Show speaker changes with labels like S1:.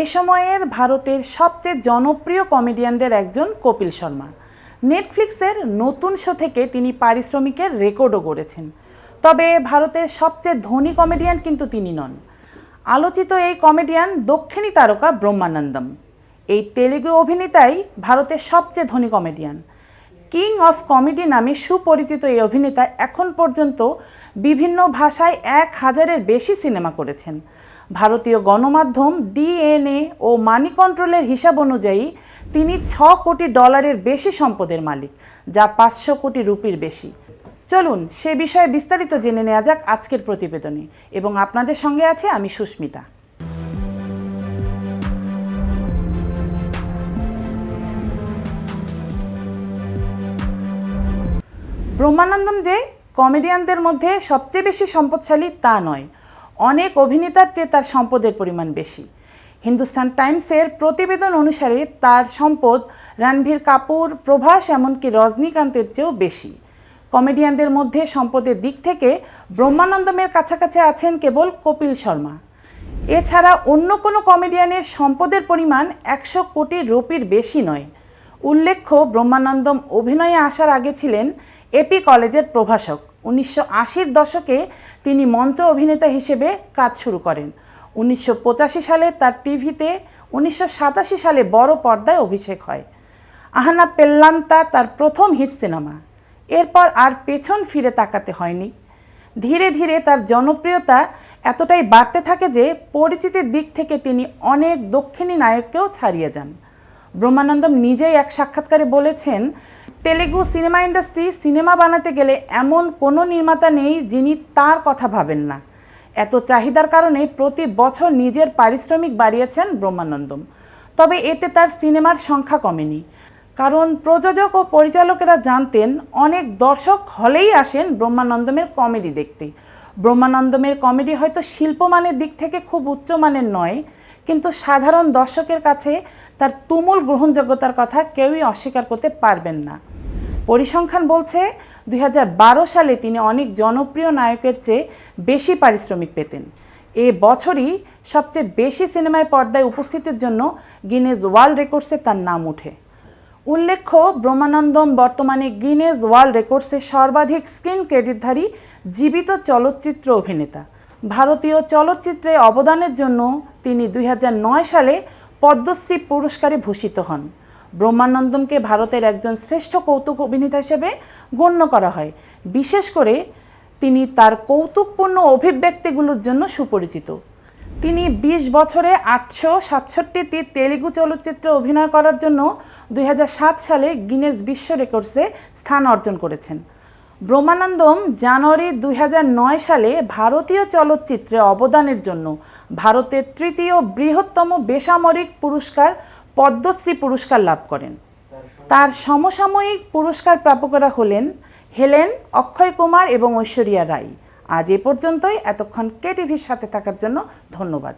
S1: এ সময়ের ভারতের সবচেয়ে জনপ্রিয় কমেডিয়ানদের একজন কপিল শর্মা। নেটফ্লিক্সের নতুন শো থেকে তিনি পারিশ্রমিকের রেকর্ডও গড়েছেন। তবে ভারতের সবচেয়ে ধনী কমেডিয়ান কিন্তু তিনি নন। আলোচিত এই কমেডিয়ান দক্ষিণী তারকা ব্রহ্মানন্দম। এই তেলেগু অভিনেতাই ভারতের সবচেয়ে ধনী কমেডিয়ান কিং অফ কমেডি নামে সুপরিচিত এই অভিনেতা এখন পর্যন্ত বিভিন্ন ভাষায় এক হাজারের বেশি সিনেমা করেছেন। ভারতীয় গণমাধ্যম ডিএনএ ও মানি কন্ট্রোলের হিসাব অনুযায়ী তিনি ছ কোটি ডলারের বেশি সম্পদের মালিক, যা পাঁচশো কোটি রুপির বেশি। চলুন সে বিষয়ে বিস্তারিত জেনে নেওয়া যাক আজকের প্রতিবেদনে। এবং আপনাদের সঙ্গে আছে আমি সুস্মিতা। ব্রহ্মানন্দম যে কমেডিয়ানদের মধ্যে সবচেয়ে বেশি সম্পদশালী তা নয়। অনেক অভিনেতার চেয়ে তার সম্পদের পরিমাণ বেশি। হিন্দুস্তান টাইমসের প্রতিবেদন অনুসারে তার সম্পদ রণবীর কাপুর, প্রভাস এমনকি রজনীকান্তের চেয়েও বেশি। কমেডিয়ানদের মধ্যে সম্পদের দিক থেকে ব্রহ্মানন্দমের কাছাকাছি আছেন কেবল কপিল শর্মা। এছাড়া অন্য কোনো কমেডিয়ানের সম্পদের পরিমাণ একশো কোটি রুপির বেশি নয়। উল্লেখ্য, ব্রহ্মানন্দম অভিনয়ে আসার আগে ছিলেন এপি কলেজের প্রভাষক। উনিশশো আশির দশকে তিনি মঞ্চ অভিনেতা হিসেবে কাজ শুরু করেন। উনিশশো পঁচাশি সালে তার টিভিতে, উনিশশো সাতাশি সালে বড় পর্দায় অভিষেক হয়। আহানা পেল্লান্তা তার প্রথম হিট সিনেমা। এরপর আর পেছন ফিরে তাকাতে হয়নি। ধীরে ধীরে তার জনপ্রিয়তা এতটাই বাড়তে থাকে যে, পরিচিতির দিক থেকে তিনি অনেক দক্ষিণী নায়ককেও ছাড়িয়ে যান। ব্রহ্মানন্দম নিজেই এক সাক্ষাৎকারে বলেছেন, তেলেগু সিনেমা ইন্ডাস্ট্রি সিনেমা বানাতে গেলে এমন কোনো নির্মাতা নেই যিনি তার কথা ভাবেন না। এত চাহিদার কারণে প্রতি বছর নিজের পারিশ্রমিক বাড়িয়েছেন ব্রহ্মানন্দম। তবে এতে তার সিনেমার সংখ্যা কমেনি। কারণ প্রযোজক ও পরিচালকেরা জানতেন, অনেক দর্শক হলেই আসেন ব্রহ্মানন্দমের কমেডি দেখতে। ব্রহ্মানন্দমের কমেডি হয়তো শিল্পমানের দিক থেকে খুব উচ্চমানের নয়, কিন্তু সাধারণ দর্শকের কাছে তার তুমুল গ্রহণযোগ্যতার কথা কেউই অস্বীকার করতে পারবেন না। পরিসংখ্যান বলছে, দুই হাজার বারো সালে তিনি অনেক জনপ্রিয় নায়কের চেয়ে বেশি পারিশ্রমিক পেতেন। এ বছরই সবচেয়ে বেশি সিনেমায় পর্দায় উপস্থিতির জন্য গিনেজ ওয়ার্ল্ড রেকর্ডসে তার নাম ওঠে। উল্লেখ্য, ব্রহ্মানন্দম বর্তমানে গিনেজ ওয়ার্ল্ড রেকর্ডসে সর্বাধিক স্ক্রিন ক্রেডিটধারী জীবিত চলচ্চিত্র অভিনেতা। ভারতীয় চলচ্চিত্রে অবদানের জন্য তিনি দুই হাজার নয় সালে পদ্মশ্রী পুরস্কারে ভূষিত হন। ব্রহ্মানন্দমকে ভারতের একজন শ্রেষ্ঠ কৌতুক অভিনেতা হিসেবে গণ্য করা হয়। বিশেষ করে তিনি তার কৌতুকপূর্ণ অভিব্যক্তিগুলোর জন্য সুপরিচিত। তিনি ২০ বছরে আটশো সাতষট্টিটি তেলেগু চলচ্চিত্রে অভিনয় করার জন্য দুই হাজার সাত সালে গিনেস বিশ্ব রেকর্ডসে স্থান অর্জন করেছেন। ব্রহ্মানন্দম জানুয়ারি দুই হাজার নয় সালে ভারতীয় চলচ্চিত্রে অবদানের জন্য ভারতের তৃতীয় বৃহত্তম বেসামরিক পুরস্কার, পদ্মশ্রী পুরস্কার লাভ করেন। তার সমসাময়িক পুরস্কার প্রাপকরা হলেন হেলেন অক্ষয় কুমার এবং ঐশ্বরিয়া রায় আজ এ পর্যন্তই। এতক্ষণ কে টিভির সাথে থাকার জন্য ধন্যবাদ।